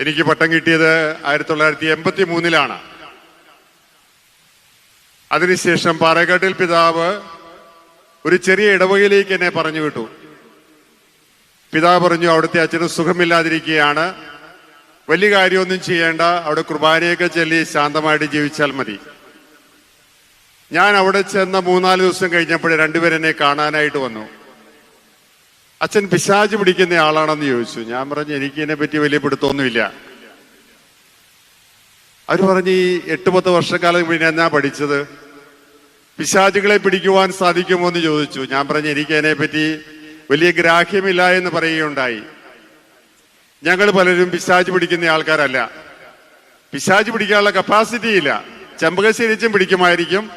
എനിക്ക് പട്ടം കിട്ടിയത് ആയിരത്തി തൊള്ളായിരത്തി എൺപത്തി മൂന്നിലാണ് അതിനുശേഷം പാറേക്കാട്ടിൽ പിതാവ് ഒരു ചെറിയ ഇടവകയിലേക്ക് എന്നെ പറഞ്ഞു വിട്ടു. പിതാവ് പറഞ്ഞു അവിടുത്തെ അച്ഛന് സുഖമില്ലാതിരിക്കുകയാണ്. വലിയ കാര്യമൊന്നും ചെയ്യേണ്ട. അവിടെ കുർബാനയൊക്കെ ചൊല്ലി ശാന്തമായിട്ട് ജീവിച്ചാൽ മതി. ഞാൻ അവിടെ ചെന്ന മൂന്നാൽ ദിവസം കഴിഞ്ഞപ്പോൾ രണ്ടുപേരെന്നെ കാണാനായിട്ട് വന്നു. അച്ഛൻ പിശാജ് പിടിക്കുന്ന ആളാണെന്ന് ചോദിച്ചു. ഞാൻ പറഞ്ഞു എനിക്ക് ഇതിനെ പറ്റി വലിയ പിടുത്തമൊന്നുമില്ല. അവർ പറഞ്ഞു ഈ എട്ട് പത്ത് വർഷക്കാലം പിന്നെ ഞാൻ പഠിച്ചത്? പിശാചുകളെ പിടിക്കുവാൻ സാധിക്കുമോ എന്ന് ചോദിച്ചു. ഞാൻ പറഞ്ഞു എനിക്ക് അതിനെപ്പറ്റി വലിയ ഗ്രാഹ്യമില്ല എന്ന് പറയുകയുണ്ടായി. ഞങ്ങൾ പലരും പിശാജ് പിടിക്കുന്ന ആൾക്കാരല്ല. പിശാജ് പിടിക്കാനുള്ള കപ്പാസിറ്റി ഇല്ല. ചെമ്പകശ്ശേരിച്ചും പിടിക്കുമായിരിക്കും.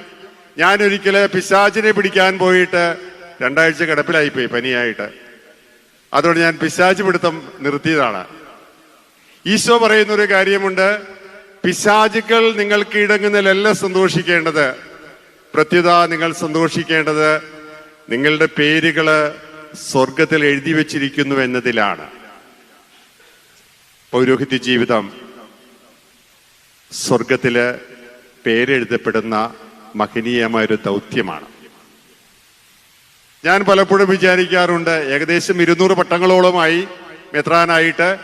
ഞാൻ ഒരിക്കലെ പിശാചിനെ പിടിക്കാൻ പോയിട്ട് രണ്ടാഴ്ച കിടപ്പിലായിപ്പോയി പനിയായിട്ട്. അതുകൊണ്ട് ഞാൻ പിശാച് പിടുത്തം നിർത്തിയതാണ്. ഈശോ പറയുന്ന ഒരു കാര്യമുണ്ട്. പിശാചുക്കൾ നിങ്ങൾക്ക് ഇടങ്ങുന്നതിലല്ല സന്തോഷിക്കേണ്ടത്. പ്രത്യുത നിങ്ങൾ സന്തോഷിക്കേണ്ടത് നിങ്ങളുടെ പേരുകൾ സ്വർഗത്തിൽ എഴുതി വച്ചിരിക്കുന്നു എന്നതിലാണ്. പൗരോഹിത്യ ജീവിതം സ്വർഗത്തിൽ പേരെഴുതപ്പെടുന്ന മഹനീയമായ ഒരു ദൗത്യമാണ്. ഞാൻ പലപ്പോഴും വിചാരിക്കാറുണ്ട് ഏകദേശം ഇരുന്നൂറ് പട്ടങ്ങളോളമായി മെത്രാനായിട്ട്.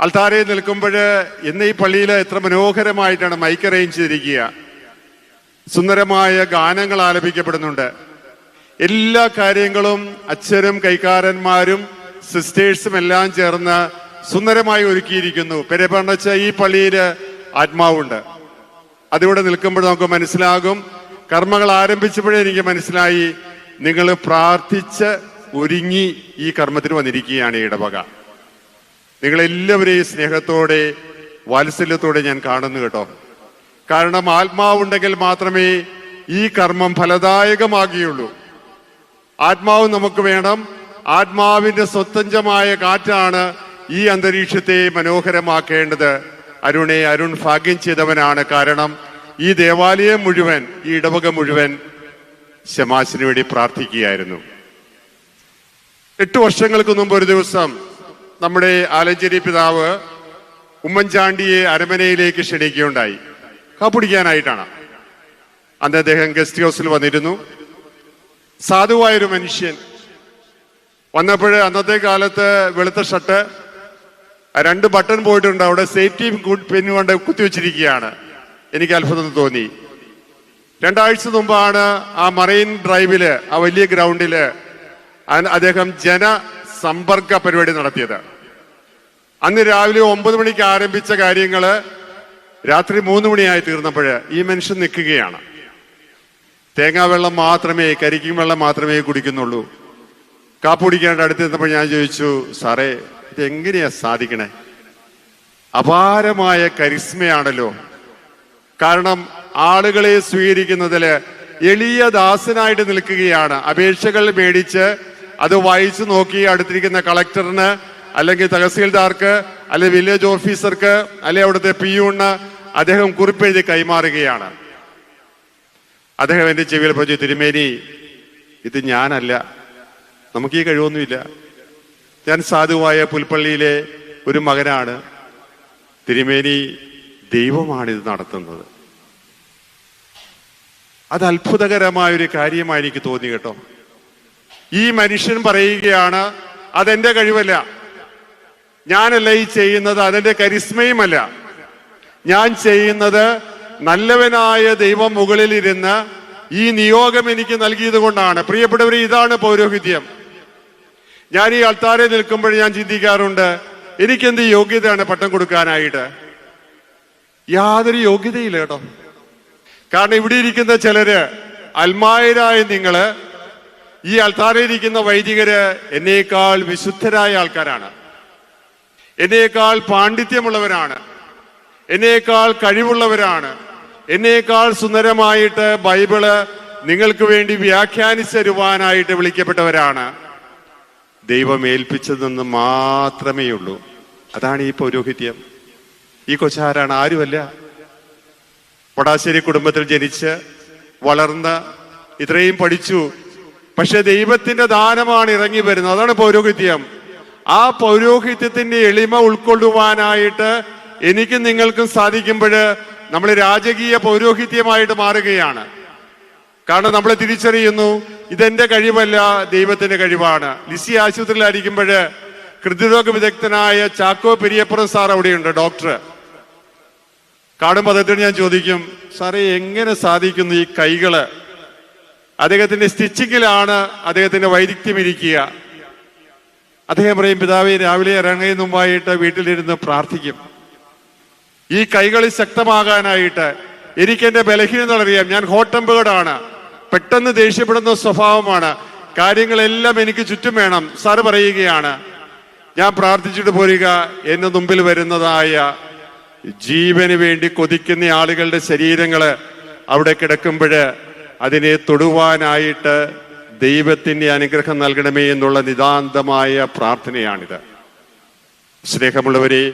അൾത്താരയിൽ നിൽക്കുമ്പോൾ ഇന്ന് ഈ പള്ളിയിൽ എത്ര മനോഹരമായിട്ടാണ് മൈക്ക് അറേഞ്ച് ചെയ്തിരിക്കുക. സുന്ദരമായ ഗാനങ്ങൾ ആലപിക്കപ്പെടുന്നുണ്ട്. എല്ലാ കാര്യങ്ങളും അച്ഛനും കൈക്കാരന്മാരും സിസ്റ്റേഴ്സും എല്ലാം ചേർന്ന് സുന്ദരമായി ഒരുക്കിയിരിക്കുന്നു. പെരുപണ്ടച്ച ഈ പള്ളിയിൽ ആത്മാവുണ്ട്. അതിവിടെ നിൽക്കുമ്പോൾ നമുക്ക് മനസ്സിലാകും. കർമ്മങ്ങൾ ആരംഭിച്ചപ്പോഴേ എനിക്ക് മനസ്സിലായി. നിങ്ങൾ പ്രാർത്ഥിച്ച് ഒരുങ്ങി ഈ കർമ്മത്തിന് വന്നിരിക്കുകയാണ് ഇടവക. നിങ്ങളെല്ലാവരെയും സ്നേഹത്തോടെ വാത്സല്യത്തോടെ ഞാൻ കാണുന്നു കേട്ടോ. കാരണം ആത്മാവുണ്ടെങ്കിൽ മാത്രമേ ഈ കർമ്മം ഫലദായകമാകുകയുള്ളൂ. ആത്മാവ് നമുക്ക് വേണം. ആത്മാവിന്റെ സ്വത്തഞ്ചമായ കാറ്റാണ് ഈ അന്തരീക്ഷത്തെ മനോഹരമാക്കേണ്ടത്. അരുണെ അരുൺ ഭാഗ്യം ചെയ്തവനാണ് കാരണം ഈ ദേവാലയം മുഴുവൻ ഈ ഇടവക മുഴുവൻ ശമാശിന് വേണ്ടി പ്രാർത്ഥിക്കുകയായിരുന്നു. എട്ട് വർഷങ്ങൾക്ക് മുമ്പ് ഒരു ദിവസം നമ്മുടെ ആലഞ്ചേരി പിതാവ് ഉമ്മൻചാണ്ടിയെ അരമനയിലേക്ക് ക്ഷണിക്കുകയുണ്ടായി. കാപ്പിടിക്കാനായിട്ടാണ്. അന്ന് അദ്ദേഹം ഗസ്റ്റ് ഹൗസിൽ വന്നിരുന്നു. സാധുവായൊരു മനുഷ്യൻ. വന്നപ്പോൾ അന്നത്തെ കാലത്ത് വെളുത്ത ഷർട്ട് രണ്ട് ബട്ടൺ പോയിട്ടുണ്ട്. അവിടെ സേഫ്റ്റി പിന്നുകൊണ്ട് കൊണ്ട് കുത്തിവെച്ചിരിക്കുകയാണ്. എനിക്ക് അത്ഭുതം തോന്നി. രണ്ടാഴ്ച മുമ്പാണ് ആ മറൈൻ ഡ്രൈവിൽ ആ വലിയ ഗ്രൗണ്ടിൽ അദ്ദേഹം ജനസമ്പർക്ക പരിപാടി നടത്തിയത്. അന്ന് രാവിലെ ഒമ്പത് മണിക്ക് ആരംഭിച്ച കാര്യങ്ങൾ രാത്രി മൂന്ന് മണിയായി തീർന്നപ്പോൾ ഈ മനുഷ്യൻ നിൽക്കുകയാണ്. തേങ്ങാ വെള്ളം മാത്രമേ കരിക്കും വെള്ളം മാത്രമേ കുടിക്കുന്നുള്ളൂ. കാപ്പ് കുടിക്കാണ്ട് അടുത്ത് നിന്നപ്പോൾ ഞാൻ ചോദിച്ചു സാറേ ഇത് എങ്ങനെയാ സാധിക്കണേ? അപാരമായ കരിസ്മയാണല്ലോ. കാരണം ആളുകളെ സ്വീകരിക്കുന്നതിൽ എളിയ ദാസനായിട്ട് നിൽക്കുകയാണ്. അപേക്ഷകൾ മേടിച്ച് അത് വായിച്ചു നോക്കി അടുത്തിരിക്കുന്ന കളക്ടറിന് അല്ലെങ്കിൽ തഹസീൽദാർക്ക് അല്ലെ വില്ലേജ് ഓഫീസർക്ക് അല്ലെ അവിടുത്തെ പിയൂണ് അദ്ദേഹം കുറിപ്പെഴുതി കൈമാറുകയാണ്. അദ്ദേഹം എന്റെ ചെവിയിൽ പറഞ്ഞു തിരുമേനി ഇത് ഞാനല്ല. നമുക്ക് ഈ കഴിവൊന്നുമില്ല. ഞാൻ സാധുവായ പുൽപ്പള്ളിയിലെ ഒരു മകനാണ്. തിരുമേനി ദൈവമാണിത് നടത്തുന്നത്. അത് അത്ഭുതകരമായ ഒരു കാര്യമായി എനിക്ക് തോന്നി കേട്ടോ. ഈ മനുഷ്യൻ പറയുകയാണ് അതെന്റെ കഴിവല്ല. ഞാനല്ല ഈ ചെയ്യുന്നത് അതെന്റെ കരിസ്മയുമല്ല. ഞാൻ ചെയ്യുന്നത് നല്ലവനായ ദൈവം മുകളിലിരുന്ന് ഈ നിയോഗം എനിക്ക് നൽകിയത് കൊണ്ടാണ്. പ്രിയപ്പെട്ടവർ ഇതാണ് പൗരോഹിത്യം. ഞാൻ ഈ അൾത്താരെ നിൽക്കുമ്പോൾ ഞാൻ ചിന്തിക്കാറുണ്ട് എനിക്കെന്ത് യോഗ്യതയാണ് പട്ടം കൊടുക്കാനായിട്ട്? യാതൊരു യോഗ്യതയില്ല കേട്ടോ. കാരണം ഇവിടെ ഇരിക്കുന്ന ചിലര് അൽമായരായ നിങ്ങൾ ഈ അൾത്താരയിൽ ഇരിക്കുന്ന വൈദികര് എന്നേക്കാൾ വിശുദ്ധരായ ആൾക്കാരാണ്. എന്നേക്കാൾ പാണ്ഡിത്യമുള്ളവരാണ്. എന്നേക്കാൾ കഴിവുള്ളവരാണ്. എന്നേക്കാൾ സുന്ദരമായിട്ട് ബൈബിൾ നിങ്ങൾക്ക് വേണ്ടി വ്യാഖ്യാനിച്ച് തരുവാനായിട്ട് വിളിക്കപ്പെട്ടവരാണ്. ദൈവം ഏൽപ്പിച്ചതെന്ന് മാത്രമേ ഉള്ളൂ അതാണ് ഈ പൗരോഹിത്യം. ഈ കൊച്ചാരാണ് ആരുമല്ല? പൊടാശ്ശേരി കുടുംബത്തിൽ ജനിച്ച് വളർന്ന് ഇത്രയും പഠിച്ചു. പക്ഷെ ദൈവത്തിന്റെ ദാനമാണ് ഇറങ്ങി വരുന്നത്. അതാണ് പൗരോഹിത്യം. ആ പൗരോഹിത്യത്തിന്റെ എളിമ ഉൾക്കൊള്ളുവാനായിട്ട് എനിക്കും നിങ്ങൾക്കും സാധിക്കുമ്പോൾ നമ്മൾ രാജകീയ പൗരോഹിത്യമായിട്ട് മാറുകയാണ്. കാരണം നമ്മൾ തിരിച്ചറിയുന്നു ഇതെന്റെ കഴിവല്ല ദൈവത്തിന്റെ കഴിവാണ്. ലിസി ആശുപത്രിയിലായിരിക്കുമ്പോൾ ഹൃദ്രോഗ വിദഗ്ധനായ ചാക്കോ പെരിയപ്പുറം സാർ അവിടെയുണ്ട് ഡോക്ടർ. അദ്ദേഹത്തിന് ഞാൻ ചോദിക്കും സാറേ എങ്ങനെ സാധിക്കുന്നു ഈ കൈകൾ? അദ്ദേഹത്തിന്റെ സ്റ്റിച്ചിങ്ങിലാണ് അദ്ദേഹത്തിന്റെ വൈദഗ്ധ്യം ഇരിക്കുക. അദ്ദേഹം പറയും പിതാവ് രാവിലെ ഇറങ്ങുന്നതിന് മുമ്പായിട്ട് വീട്ടിലിരുന്ന് പ്രാർത്ഥിക്കും. ഈ കൈകളിൽ ശക്തമാകാനായിട്ട് എനിക്ക് എന്റെ ബലഹീനത അറിയാം. ഞാൻ ഹോട്ട് ടെമ്പേർഡ് പെട്ടെന്ന് ദേഷ്യപ്പെടുന്ന സ്വഭാവമാണ്. കാര്യങ്ങളെല്ലാം എനിക്ക് ചുറ്റും വേണം. സാറ് പറയുകയാണ് ഞാൻ പ്രാർത്ഥിച്ചിട്ട് പോരുക. എന്റെ മുമ്പിൽ വരുന്നതായ ജീവന് വേണ്ടി കൊതിക്കുന്ന ആളുകളുടെ ശരീരങ്ങൾ അവിടെ കിടക്കുമ്പോൾ അതിനെ തൊടുവാനായിട്ട് ദൈവത്തിന്റെ അനുഗ്രഹം നൽകണമേ എന്നുള്ള നിതാന്തമായ പ്രാർത്ഥനയാണിത്. സ്നേഹമുള്ളവരെ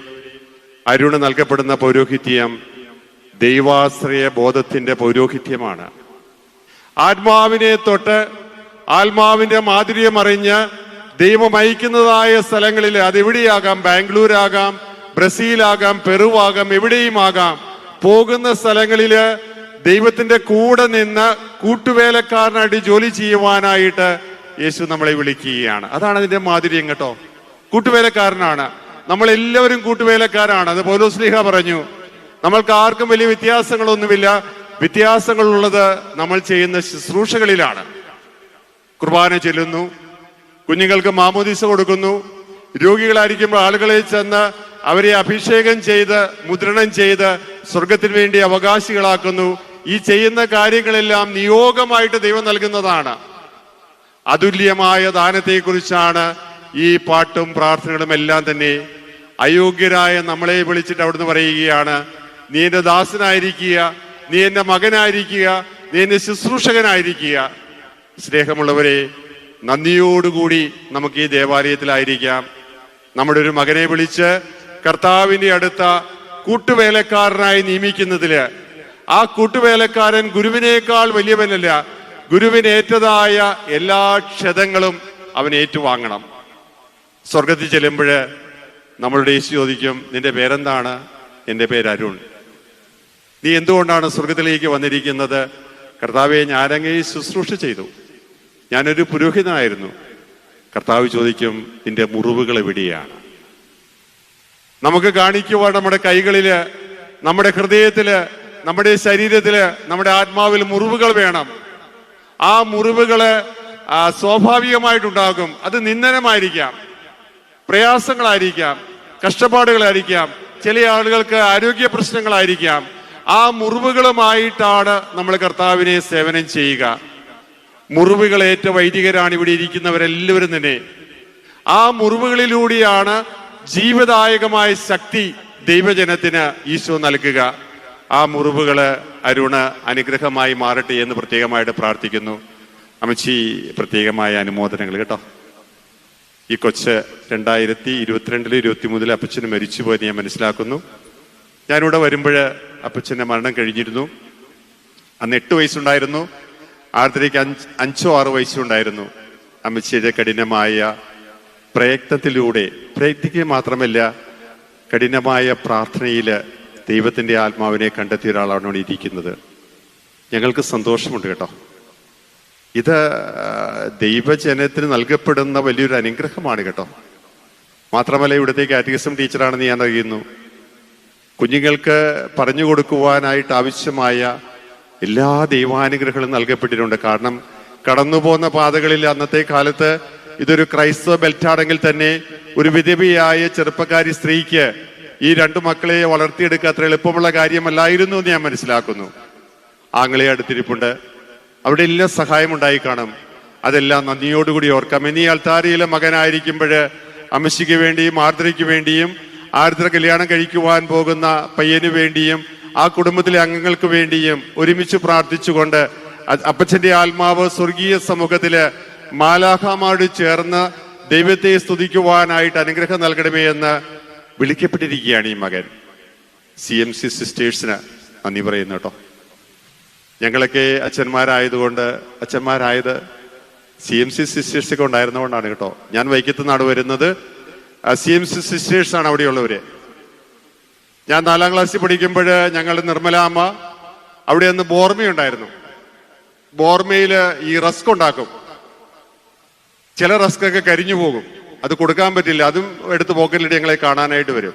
അരുണ് നൽകപ്പെടുന്ന പൗരോഹിത്യം ദൈവാശ്രയ ബോധത്തിന്റെ പൗരോഹിത്യമാണ്. ആത്മാവിനെ തൊട്ട് ആത്മാവിന്റെ മാധുര്യം അറിഞ്ഞ് ദൈവം അയക്കുന്നതായ സ്ഥലങ്ങളിൽ അതെവിടെയാകാം ബാംഗ്ലൂരാകാം ബ്രസീലാകാം പെറുവാകാം എവിടെയും ആകാം പോകുന്ന സ്ഥലങ്ങളിൽ ദൈവത്തിന്റെ കൂടെ നിന്ന് കൂട്ടുവേലക്കാരനായിട്ട് ജോലി ചെയ്യുവാനായിട്ട് യേശു നമ്മളെ വിളിക്കുകയാണ്. അതാണ് അതിന്റെ മാധുര്യം കേട്ടോ. കൂട്ടുവേലക്കാരനാണ്. നമ്മൾ എല്ലാവരും കൂട്ടുവേലക്കാരാണ്. അത് പൗലോസ്ലിഹ പറഞ്ഞു. നമ്മൾക്ക് ആർക്കും വലിയ വ്യത്യാസങ്ങളൊന്നുമില്ല. വ്യത്യാസങ്ങളുള്ളത് നമ്മൾ ചെയ്യുന്ന ശുശ്രൂഷകളിലാണ്. കുർബാന ചെല്ലുന്നു. കുഞ്ഞുങ്ങൾക്ക് മാമോദീസ കൊടുക്കുന്നു. രോഗികളായിരിക്കുമ്പോൾ ആളുകളെ ചെന്ന് അവരെ അഭിഷേകം ചെയ്ത് മുദ്രണം ചെയ്ത് സ്വർഗത്തിന് വേണ്ടി അവകാശികളാക്കുന്നു. ഈ ചെയ്യുന്ന കാര്യങ്ങളെല്ലാം നിയോഗമായിട്ട് ദൈവം നൽകുന്നതാണ്. അതുല്യമായ ദാനത്തെക്കുറിച്ചാണ് ഈ പാട്ടും പ്രാർത്ഥനകളും എല്ലാം തന്നെ. അയോഗ്യരായ നമ്മളെ വിളിച്ചിട്ട് അവിടുന്ന് പറയുകയാണ് നീ എന്റെ ദാസനായിരിക്കുക നീ എന്റെ മകനായിരിക്കുക നീ എന്റെ ശുശ്രൂഷകനായിരിക്കുക. സ്നേഹമുള്ളവരെ നന്ദിയോടുകൂടി നമുക്ക് ഈ ദേവാലയത്തിലായിരിക്കാം. നമ്മുടെ ഒരു മകനെ വിളിച്ച് കർത്താവിന്റെ അടുത്ത കൂട്ടുവേലക്കാരനായി നിയമിക്കുന്നതിൽ ആ കൂട്ടുവേലക്കാരൻ ഗുരുവിനേക്കാൾ വലിയവനല്ല. ഗുരുവിനേറ്റതായ എല്ലാ ക്ഷതങ്ങളും അവൻ ഏറ്റുവാങ്ങണം. സ്വർഗത്തിൽ ചെല്ലുമ്പോഴ് നമ്മളുടെ യേശു ചോദിക്കും നിന്റെ പേരെന്താണ്? എന്റെ പേര് അരുൺ. നീ എന്തുകൊണ്ടാണ് സ്വർഗത്തിലേക്ക് വന്നിരിക്കുന്നത്? കർത്താവെ ഞാനങ്ങേ ശുശ്രൂഷ ചെയ്തു. ഞാനൊരു പുരോഹിതനായിരുന്നു. കർത്താവ് ചോദിക്കും നിന്റെ മുറിവുകൾ എവിടെയാണ്? നമുക്ക് കാണിക്കുവാൻ നമ്മുടെ കൈകളിൽ നമ്മുടെ ഹൃദയത്തിൽ നമ്മുടെ ശരീരത്തിൽ നമ്മുടെ ആത്മാവിൽ മുറിവുകൾ വേണം. ആ മുറിവുകൾ സ്വാഭാവികമായിട്ടുണ്ടാകും. അത് നിന്ദനമായിരിക്കാം. പ്രയാസങ്ങളായിരിക്കാം. കഷ്ടപ്പാടുകളായിരിക്കാം. ചില ആളുകൾക്ക് ആരോഗ്യ പ്രശ്നങ്ങളായിരിക്കാം. ആ മുറിവുകളുമായിട്ടാണ് നമ്മൾ കർത്താവിനെ സേവനം ചെയ്യുക. മുറിവുകളേറ്റ വൈദികരാണ് ഇവിടെ ഇരിക്കുന്നവരെല്ലാവരും തന്നെ. ആ മുറിവുകളിലൂടെയാണ് ജീവദായകമായ ശക്തി ദൈവജനത്തിന് ഈശോ നൽകുക. ആ മുറിവുകൾ അരുണ് അനുഗ്രഹമായി മാറട്ടെ എന്ന് പ്രത്യേകമായിട്ട് പ്രാർത്ഥിക്കുന്നു. അമ്മച്ചി പ്രത്യേകമായ അനുമോദനങ്ങൾ കേട്ടോ. ഈ കൊച്ച് രണ്ടായിരത്തി ഇരുപത്തിരണ്ടിൽ ഇരുപത്തി മൂന്നിൽ അപ്പച്ചന് മരിച്ചുപോയെന്ന് ഞാൻ മനസ്സിലാക്കുന്നു. ഞാനിവിടെ വരുമ്പോൾ അപ്പച്ചന്റെ മരണം കഴിഞ്ഞിരുന്നു. അന്ന് എട്ട് വയസ്സുണ്ടായിരുന്നു. ആർദ്രയ്ക്ക് അഞ്ച് അഞ്ചോ ആറോ വയസ്സുണ്ടായിരുന്നു. അമ്മച്ചിയുടെ കഠിനമായ പ്രയത്നത്തിലൂടെ പ്രയത്നിക്കുക മാത്രമല്ല കഠിനമായ പ്രാർത്ഥനയിൽ ദൈവത്തിന്റെ ആത്മാവിനെ കണ്ടെത്തിയ ഒരാളാണ് ഇവിടെ ഇരിക്കുന്നത്. ഞങ്ങൾക്ക് സന്തോഷമുണ്ട് കേട്ടോ. ഇത് ദൈവജനത്തിന് നൽകപ്പെടുന്ന വലിയൊരു അനുഗ്രഹമാണ് കേട്ടോ. മാത്രമല്ല ഇവിടുത്തെ കാറ്റഗറിസം ടീച്ചറാണെന്ന് ഞാൻ അറിയുന്നു. കുഞ്ഞുങ്ങൾക്ക് പറഞ്ഞു കൊടുക്കുവാനായിട്ട് ആവശ്യമായ എല്ലാ ദൈവാനുഗ്രഹങ്ങളും നൽകപ്പെട്ടിട്ടുണ്ട്. കാരണം കടന്നു പോകുന്ന പാതകളിൽ അന്നത്തെ കാലത്ത് ഇതൊരു ക്രൈസ്തവ ബെൽറ്റാണെങ്കിൽ തന്നെ ഒരു വിധവയായ ചെറുപ്പക്കാരി സ്ത്രീക്ക് ഈ രണ്ടു മക്കളെ വളർത്തിയെടുക്കുക അത്ര എളുപ്പമുള്ള കാര്യമല്ലായിരുന്നു എന്ന് ഞാൻ മനസ്സിലാക്കുന്നു. ആങ്ങളെ അടുത്തിരിപ്പുണ്ട്. അവിടെ എല്ലാം സഹായം ഉണ്ടായി കാണും. അതെല്ലാം നന്ദിയോടുകൂടി ഓർക്കാം. ഇനി അൽത്താരയിലെ മകനായിരിക്കുമ്പോൾ അമ്മശിക്ക് വേണ്ടിയും ആർദ്രയ്ക്ക് വേണ്ടിയും ആർദ്ര കല്യാണം കഴിക്കുവാൻ പോകുന്ന പയ്യന് വേണ്ടിയും ആ കുടുംബത്തിലെ അംഗങ്ങൾക്ക് വേണ്ടിയും ഒരുമിച്ച് പ്രാർത്ഥിച്ചുകൊണ്ട് അപ്പച്ചന്റെ ആത്മാവ് സ്വർഗീയ സമൂഹത്തിൽ മാലാഹമാട് ചേർന്ന് ദൈവത്തെ സ്തുതിക്കുവാനായിട്ട് അനുഗ്രഹം നൽകണമേ എന്ന് വിളിക്കപ്പെട്ടിരിക്കുകയാണ് ഈ മകൻ. സി എം സി സിസ്റ്റേഴ്സിന് നന്ദി പറയുന്നു കേട്ടോ. ഞങ്ങളൊക്കെ അച്ഛന്മാരായതുകൊണ്ട് അച്ഛന്മാരായത് സി എം സി സിസ്റ്റേഴ്സൊക്കെ ഉണ്ടായിരുന്നതുകൊണ്ടാണ് കേട്ടോ. ഞാൻ വൈക്കത്ത് നാട് വരുന്നത്. സി എം സി സിസ്റ്റേഴ്സാണ് അവിടെയുള്ളവര്. ഞാൻ നാലാം ക്ലാസ്സിൽ പഠിക്കുമ്പോൾ ഞങ്ങളുടെ നിർമ്മലാമ്മ അവിടെ ഒന്ന് ബോർമയുണ്ടായിരുന്നു. ബോർമയിൽ ഈ റസ്ക് ഉണ്ടാക്കും. ചില റസ്ക് ഒക്കെ കരിഞ്ഞു പോകും. അത് കൊടുക്കാൻ പറ്റില്ല. അതും എടുത്ത് പോക്കറ്റിലിട്ട് ഞങ്ങളെ കാണാനായിട്ട് വരും.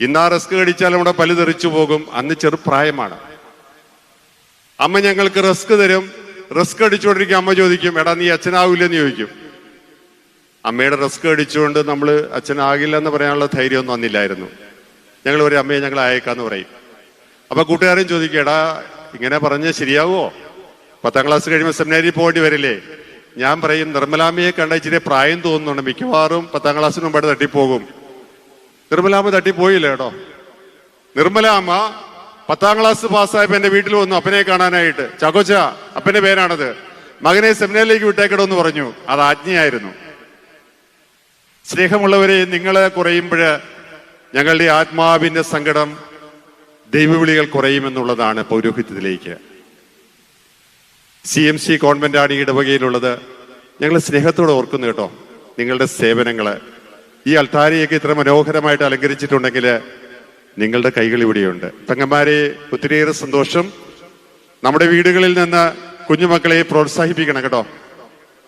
ഇന്ന് ആ റസ്ക് കടിച്ചാൽ നമ്മുടെ പല്ല് തെറിച്ചു പോകും. അന്ന് ചെറുപ്രായമാണ് അമ്മ ഞങ്ങൾക്ക് റസ്ക് തരും. റസ്ക് അടിച്ചുകൊണ്ടിരിക്കും അമ്മ ചോദിക്കും എടാ നീ അച്ഛനാവില്ലെന്ന് ചോദിക്കും. അമ്മയുടെ റിസ്ക് അടിച്ചുകൊണ്ട് നമ്മൾ അച്ഛനാകില്ല എന്ന് പറയാനുള്ള ധൈര്യമൊന്നും അന്നില്ലായിരുന്നു. ഞങ്ങൾ ഒരു അമ്മയെ ഞങ്ങൾ അയക്കാന്ന് പറയും. അപ്പൊ കൂട്ടുകാരൻ ചോദിക്കേടാ ഇങ്ങനെ പറഞ്ഞ് ശരിയാവോ? പത്താം ക്ലാസ് കഴിയുമ്പോൾ സെമിനാരി പോകേണ്ടി വരില്ലേ? ഞാൻ പറയും നിർമ്മലാമ്മയെ കണ്ട ഇച്ചിരി പ്രായം തോന്നുന്നുണ്ട്. മിക്കവാറും പത്താം ക്ലാസ്സിന് മുമ്പായിട്ട് തട്ടിപ്പോകും. നിർമ്മലാമ്മ തട്ടിപ്പോയില്ല കേട്ടോ. നിർമ്മലാമ്മ പത്താം ക്ലാസ് പാസ്സായപ്പോ എന്റെ വീട്ടിൽ വന്നു അപ്പനെ കാണാനായിട്ട്. ചകോച്ച അപ്പന്റെ പേരാണത്. മകനെ സെമിനാറിലേക്ക് വിട്ടേക്കണമെന്ന് പറഞ്ഞു. അത് ആജ്ഞയായിരുന്നു. സ്നേഹമുള്ളവരെ നിങ്ങളെ കുറയുമ്പോൾ ഞങ്ങളുടെ ആത്മാവിന്റെ സങ്കടം ദൈവവിളികൾ കുറയുമെന്നുള്ളതാണ് പൗരോഹിത്യത്തിലേക്ക്. സി എം സി കോൺവെന്റാണ് ഈ ഇടവകയിലുള്ളത് ഞങ്ങൾ സ്നേഹത്തോടെ ഓർക്കുന്നു കേട്ടോ നിങ്ങളുടെ സേവനങ്ങൾ ഈ അൾത്താരയൊക്കെ ഇത്ര മനോഹരമായിട്ട് അലങ്കരിച്ചിട്ടുണ്ടെങ്കിൽ നിങ്ങളുടെ കൈകൾ ഇവിടെയുണ്ട്. തങ്ങന്മാരെ ഒത്തിരിയേറെ സന്തോഷം. നമ്മുടെ വീടുകളിൽ നിന്ന് കുഞ്ഞുമക്കളെ പ്രോത്സാഹിപ്പിക്കണം കേട്ടോ.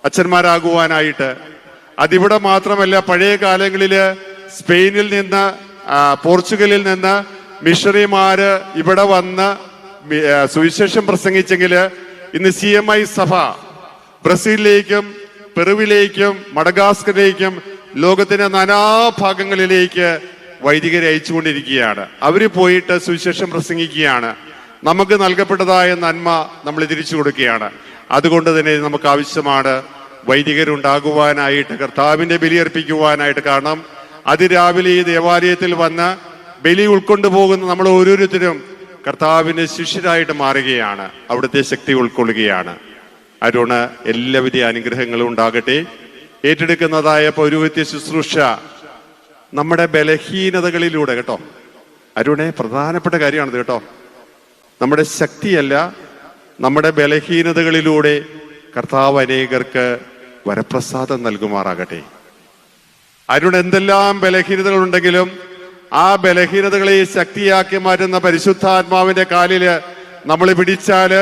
അച്ഛന്മാരാകുവാനായിട്ട്. അതിവിടെ മാത്രമല്ല പഴയ കാലങ്ങളിൽ സ്പെയിനിൽ നിന്ന് പോർച്ചുഗലിൽ നിന്ന് മിഷണറിമാര് ഇവിടെ വന്ന് സുവിശേഷം പ്രസംഗിച്ചെങ്കിൽ ഇന്ന് സി എം ഐ സഭ ബ്രസീലിലേക്കും പെറുവിലേക്കും മഡഗാസ്കറിലേക്കും ലോകത്തിന്റെ നാനാഭാഗങ്ങളിലേക്ക് വൈദികരെ അയച്ചുകൊണ്ടിരിക്കുകയാണ്. അവർ പോയിട്ട് സുവിശേഷം പ്രസംഗിക്കുകയാണ്. നമുക്ക് നൽകപ്പെട്ടതായ നന്മ നമ്മൾ തിരിച്ചു കൊടുക്കുകയാണ്. അതുകൊണ്ട് തന്നെ നമുക്ക് ആവശ്യമാണ് വൈദികരുണ്ടാകുവാനായിട്ട് കർത്താവിന്റെ ബലിയർപ്പിക്കുവാനായിട്ട് കാരണം അതിരാവിലെ ഈ ദേവാലയത്തിൽ വന്ന് ബലി ഉൾക്കൊണ്ടു പോകുന്ന നമ്മൾ ഓരോരുത്തരും കർത്താവിന് ശിഷ്യരായിട്ട് മാറുകയാണ്. അവിടുത്തെ ശക്തി ഉൾക്കൊള്ളുകയാണ്. അരുണ് എല്ലാവിധ അനുഗ്രഹങ്ങളും ഉണ്ടാകട്ടെ. ഏറ്റെടുക്കുന്നതായ പൗരോഹിത്യ ശുശ്രൂഷ നമ്മുടെ ബലഹീനതകളിലൂടെ കേട്ടോ. അരുണെ പ്രധാനപ്പെട്ട കാര്യമാണിത് കേട്ടോ. നമ്മുടെ ശക്തിയല്ല നമ്മുടെ ബലഹീനതകളിലൂടെ കർത്താവ് അനേകർക്ക് വരപ്രസാദം നൽകുമാറാകട്ടെ. അരുൺ എന്തെല്ലാം ബലഹീനതകൾ ഉണ്ടെങ്കിലും ആ ബലഹീനതകളെ ശക്തിയാക്കി മാറ്റുന്ന പരിശുദ്ധാത്മാവിന്റെ കാലിൽ നമ്മൾ പിടിച്ചാൽ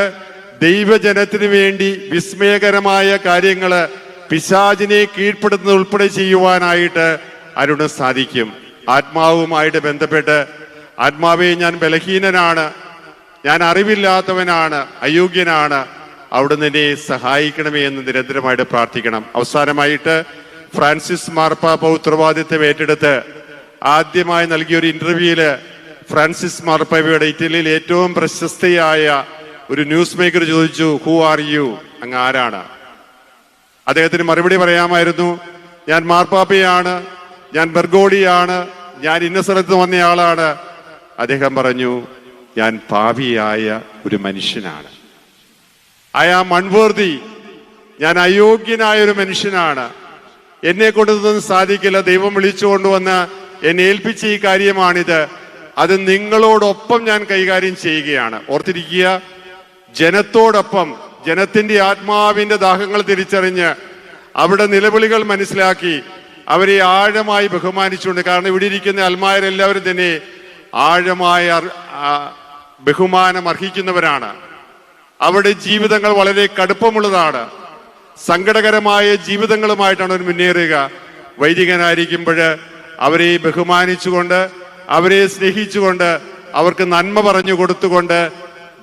ദൈവജനത്തിന് വേണ്ടി വിസ്മയകരമായ കാര്യങ്ങൾ പിശാചിനെ കീഴ്പ്പെടുത്തുന്നത് ഉൾപ്പെടെ ചെയ്യുവാനായിട്ട് അരുണ് സാധിക്കും. ആത്മാവുമായിട്ട് ബന്ധപ്പെട്ട് ആത്മാവെ ഞാൻ ബലഹീനനാണ്. ഞാൻ അറിവില്ലാത്തവനാണ് അയോഗ്യനാണ്. അവിടുന്ന് എന്നെ സഹായിക്കണമേ എന്ന് നിരന്തരമായിട്ട് പ്രാർത്ഥിക്കണം. അവസാനമായിട്ട് ഫ്രാൻസിസ് മാർപ്പാപ്പ ഉത്തരവാദിത്വം ഏറ്റെടുത്ത് ആദ്യമായി നൽകിയ ഒരു ഇന്റർവ്യൂവിൽ ഫ്രാൻസിസ് മാർപ്പാപ്പയുടെ ഇറ്റലിയിൽ ഏറ്റവും പ്രശസ്തിയായ ഒരു ന്യൂസ് മേക്കർ ചോദിച്ചു ഹു ആർ യു അങ്ങ് ആരാണ്? അദ്ദേഹത്തിന് മറുപടി പറയാമായിരുന്നു ഞാൻ മാർപ്പാപ്പയാണ് ഞാൻ ബർഗോഡിയാണ് ഞാൻ ഇന്ന സ്ഥലത്ത് വന്നയാളാണ് അദ്ദേഹം പറഞ്ഞു ഞാൻ പാപിയായ ഒരു മനുഷ്യനാണ്. ഐ ആം ഞാൻ അയോഗ്യനായ ഒരു മനുഷ്യനാണ്. എന്നെ കൊണ്ടൊന്നും സാധിക്കില്ല. ദൈവം വിളിച്ചു കൊണ്ടുവന്ന് എന്നെ ഏൽപ്പിച്ച ഈ കാര്യമാണിത്. അത് നിങ്ങളോടൊപ്പം ഞാൻ കൈകാര്യം ചെയ്യുകയാണ്. ഓർത്തിരിക്കുക ജനത്തോടൊപ്പം ജനത്തിന്റെ ആത്മാവിന്റെ ദാഹങ്ങൾ തിരിച്ചറിഞ്ഞ് അവിടെ നിലവിളികൾ മനസ്സിലാക്കി അവരെ ആഴമായി ബഹുമാനിച്ചുകൊണ്ട് കാരണം ഇവിടെ ഇരിക്കുന്ന അൽമാരെല്ലാവരും തന്നെ ആഴമായ ബഹുമാനം അർഹിക്കുന്നവരാണ്. അവരുടെ ജീവിതങ്ങൾ വളരെ കടുപ്പമുള്ളതാണ്. സങ്കടകരമായ ജീവിതങ്ങളുമായിട്ടാണ് അവർ മുന്നേറുക. വൈദികനായിരിക്കുമ്പോൾ അവരെ ബഹുമാനിച്ചുകൊണ്ട് അവരെ സ്നേഹിച്ചുകൊണ്ട് അവർക്ക് നന്മ പറഞ്ഞു കൊടുത്തുകൊണ്ട്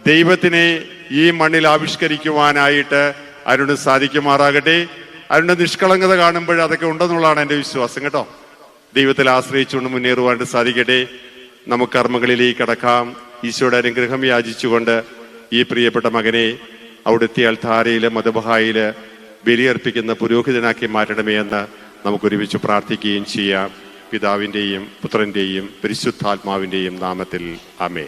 ദൈവത്തിനെ ഈ മണ്ണിൽ ആവിഷ്കരിക്കുവാനായിട്ട് അരുണ് സാധിക്കുമാറാകട്ടെ. അരുണ് നിഷ്കളങ്കത കാണുമ്പോൾ അതൊക്കെ ഉണ്ടെന്നുള്ളതാണ് എന്റെ വിശ്വാസം കേട്ടോ. ദൈവത്തിൽ ആശ്രയിച്ചുകൊണ്ട് മുന്നേറുവാനായിട്ട് സാധിക്കട്ടെ. നമുക്ക് കർമ്മങ്ങളിലേക്ക് കടക്കാം. ഈശോയുടെ അനുഗ്രഹം യാചിച്ചുകൊണ്ട് ഈ പ്രിയപ്പെട്ട മകനെ അവിടുത്തെ അൽത്താരയിൽ മതബഹായിൽ ബലിയർപ്പിക്കുന്ന പുരോഹിതനാക്കി മാറ്റണമേ എന്ന് നമുക്ക് ഒരുമിച്ച് പ്രാർത്ഥിക്കുകയും ചെയ്യാം. പിതാവിന്റെയും പുത്രന്റെയും പരിശുദ്ധാത്മാവിന്റെയും നാമത്തിൽ. അമേ